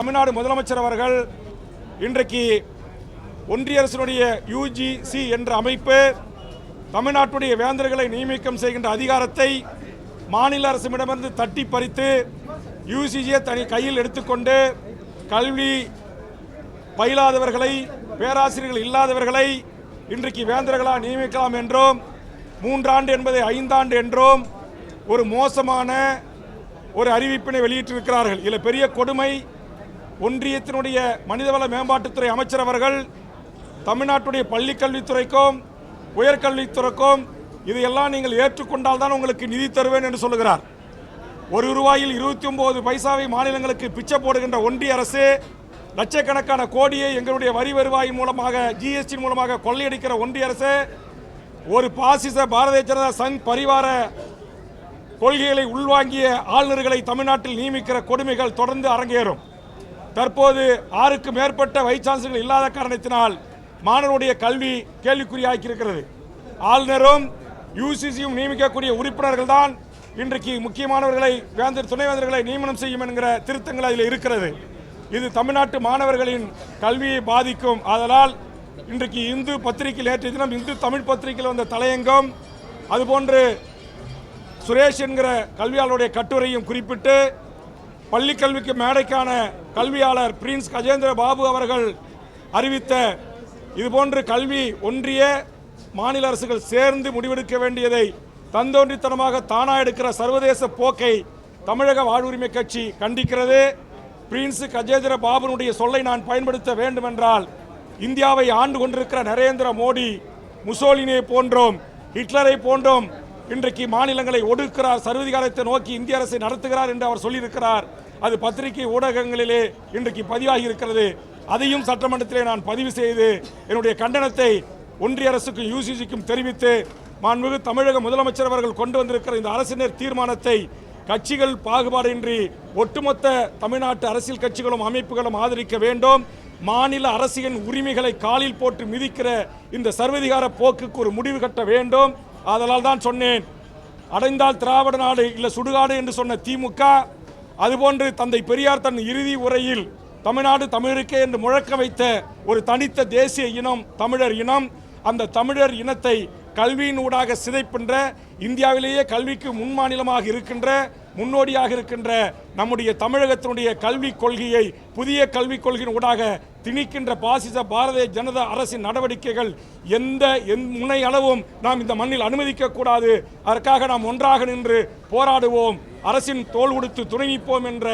தமிழ்நாடு முதலமைச்சர் அவர்கள் இன்றைக்கு ஒன்றிய அரசினுடைய யுஜிசி என்ற அமைப்பு தமிழ்நாட்டுடைய வேந்தர்களை நியமிக்கம் செய்கின்ற அதிகாரத்தை மாநில அரசிடமிருந்து தட்டி பறித்து யூசிஜியை தனி கையில் எடுத்துக்கொண்டு கல்வி பயிலாதவர்களை பேராசிரியர்கள் இல்லாதவர்களை இன்றைக்கு வேந்தர்களாக நியமிக்கலாம் என்றும் மூன்றாண்டு என்பதை ஐந்தாண்டு என்றும் ஒரு மோசமான ஒரு அறிவிப்பினை வெளியிட்டிருக்கிறார்கள். இதில் பெரிய கொடுமை ஒன்றியத்தினுடைய மனிதவள மேம்பாட்டுத்துறை அமைச்சர் அவர்கள் தமிழ்நாட்டுடைய பள்ளிக்கல்வித்துறைக்கும் உயர்கல்வித்துறைக்கும் இதையெல்லாம் நீங்கள் ஏற்றுக்கொண்டால் தான் உங்களுக்கு நிதி தருவேன் என்று சொல்லுகிறார். ஒரு ரூபாயில் இருபத்தி ஒன்பது பைசாவை மாநிலங்களுக்கு பிச்சை போடுகின்ற ஒன்றிய அரசு லட்சக்கணக்கான கோடியை எங்களுடைய வரி வருவாயின் மூலமாக ஜிஎஸ்டி மூலமாக கொள்ளையடிக்கிற ஒன்றிய அரசு ஒரு பாசிச பாரதிய ஜனதா சங் பரிவார கொள்கைகளை உள்வாங்கிய ஆளுநர்களை தமிழ்நாட்டில் நியமிக்கிற கொடுமைகள் தொடர்ந்து அரங்கேறும். தற்போது ஆறுக்கு மேற்பட்ட வைஸ் சான்சலர்கள் இல்லாத காரணத்தினால் மாணவருடைய கல்வி கேள்விக்குறியாக்கியிருக்கிறது ஆளுநரும் யூசிசியும் நியமிக்கக்கூடிய உறுப்பினர்கள் தான் இன்றைக்கு முக்கியமானவர்களை வேந்தர் துணைவேந்தர்களை நியமனம் செய்யும் என்கிற திருத்தங்கள் அதில் இருக்கிறது. இது தமிழ்நாட்டு மாணவர்களின் கல்வியை பாதிக்கும். ஆதலால் இன்றைக்கு இந்து பத்திரிகையில் நேற்றைய தினம் இந்து தமிழ் பத்திரிகையில் வந்த தலையங்கம் அதுபோன்று சுரேஷ் என்கிற கல்வியாளருடைய கட்டுரையும் குறிப்பிட்டு பள்ளி கல்விக்கு மேடைக்கான கல்வியாளர் பிரின்ஸ் கஜேந்திர பாபு அவர்கள் அறிவித்த இதுபோன்று கல்வி ஒன்றிய மாநில அரசுகள் சேர்ந்து முடிவெடுக்க வேண்டியதை தந்தோன்றித்தனமாக தானா எடுக்கிற சர்வதேச போக்கை தமிழக வாழ்வுரிமை கட்சி கண்டிக்கிறது. பிரின்ஸ் கஜேந்திர பாபுனுடைய சொல்லை நான் பயன்படுத்த வேண்டுமென்றால் இந்தியாவை ஆண்டு கொண்டிருக்கிற நரேந்திர மோடி முசோலினியை போன்றோம் ஹிட்லரை போன்றோம் இன்றைக்கு மாநிலங்களை ஒடுக்கிறார் சர்வதிகாரத்தை நோக்கி இந்திய அரசை நடத்துகிறார் என்று அவர் சொல்லியிருக்கிறார். அது பத்திரிகை ஊடகங்களிலே இன்றைக்கு பதிவாகி இருக்கிறது. அதையும் சட்டமன்றத்திலே நான் பதிவு செய்து என்னுடைய கண்டனத்தை ஒன்றிய அரசுக்கும் யூசிசிக்கும் தெரிவித்து மாண்புமிகு தமிழக முதலமைச்சர் அவர்கள் கொண்டு வந்திருக்கிற இந்த அரசினர் தீர்மானத்தை கட்சிகள் பாகுபாடின்றி ஒட்டுமொத்த தமிழ்நாட்டு அரசியல் கட்சிகளும் அமைப்புகளும் ஆதரிக்க வேண்டும். மாநில அரசியல் உரிமைகளை காலில் போட்டு மிதிக்கிற இந்த சர்வதிகார போக்குக்கு ஒரு முடிவு கட்ட வேண்டும். அதனால் தான் சொன்னேன் அடைந்தால் திராவிட நாடு இல்லை சுடுகாடு என்று சொன்ன திமுக அதுபோன்று தந்தை பெரியார் தன் இறுதி உரையில் தமிழ்நாடு தமிழருக்கே என்று முழக்க வைத்த ஒரு தனித்த தேசிய இனம் தமிழர் இனம் அந்த தமிழர் இனத்தை கல்வியின் ஊடாக சிதைப்பின்ற இந்தியாவிலேயே கல்விக்கு முன்மாநிலமாக இருக்கின்ற முன்னோடியாக இருக்கின்ற நம்முடைய தமிழகத்தினுடைய கல்விக் கொள்கையை புதிய கல்விக் கொள்கையின் ஊடாக திணிக்கின்ற பாசிச பாரதிய ஜனதா அரசின் நடவடிக்கைகள் எந்த முனை அளவும் நாம் இந்த மண்ணில் அனுமதிக்க கூடாது. அதற்காக நாம் ஒன்றாக நின்று போராடுவோம். அரசின் தோல் கொடுத்து துணை நிற்போம் என்ற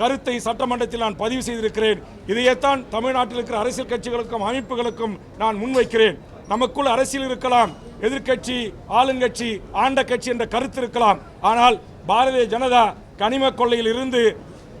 கருத்தை சட்டமன்றத்தில் நான் பதிவு செய்திருக்கிறேன். இதையேத்தான் தமிழ்நாட்டில் இருக்கிற அரசியல் கட்சிகளுக்கும் அமைப்புகளுக்கும் நான் முன்வைக்கிறேன். நமக்குள் அரசியல் இருக்கலாம் எதிர்க்கட்சி ஆளுங்கட்சி ஆண்ட கட்சி என்ற கருத்து இருக்கலாம். ஆனால் பாரதிய ஜனதா கனிம கொள்ளையில் இருந்து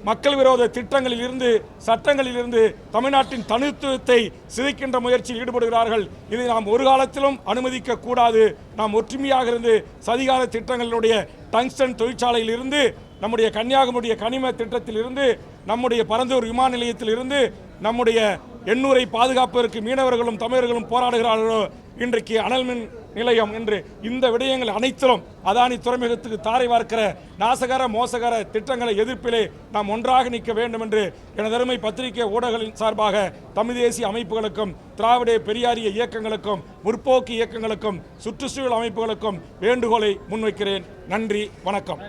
மக்கள் விரோத திட்டங்களில் இருந்து சட்டங்களில் இருந்து தமிழ்நாட்டின் தனித்துவத்தை சிதைக்கின்ற முயற்சியில் ஈடுபடுகிறார்கள். இதை நாம் ஒரு காலத்திலும் அனுமதிக்க கூடாது நாம் ஒற்றுமையாக இருந்து சதிகார திட்டங்களினுடைய டங்ஸ்டன் தொழிற்சாலையில் இருந்து நம்முடைய கன்னியாகுமரிய கனிம திட்டத்தில் இருந்து நம்முடைய பரந்தூர் விமான நிலையத்தில் இருந்து நம்முடைய எண்ணூரை பாதுகாப்பதற்கு மீனவர்களும் தமிழர்களும் போராடுகிறார்களோ? இன்றைக்கு அனல் மின் நிலையம் என்று இந்த விடயங்கள் அனைத்திலும் அதானி துறைமுகத்துக்கு தாரை வார்க்கிற நாசகர மோசகர திட்டங்களை எதிர்ப்பிலே நாம் ஒன்றாக நிற்க வேண்டும் என்று எனது அருமை பத்திரிகை ஊடகங்களின் சார்பாக தமிழ் தேசிய அமைப்புகளுக்கும் திராவிட பெரியாரிய இயக்கங்களுக்கும் முற்போக்கு இயக்கங்களுக்கும் சுற்றுச்சூழல் அமைப்புகளுக்கும் வேண்டுகோளை முன்வைக்கிறேன். நன்றி வணக்கம்.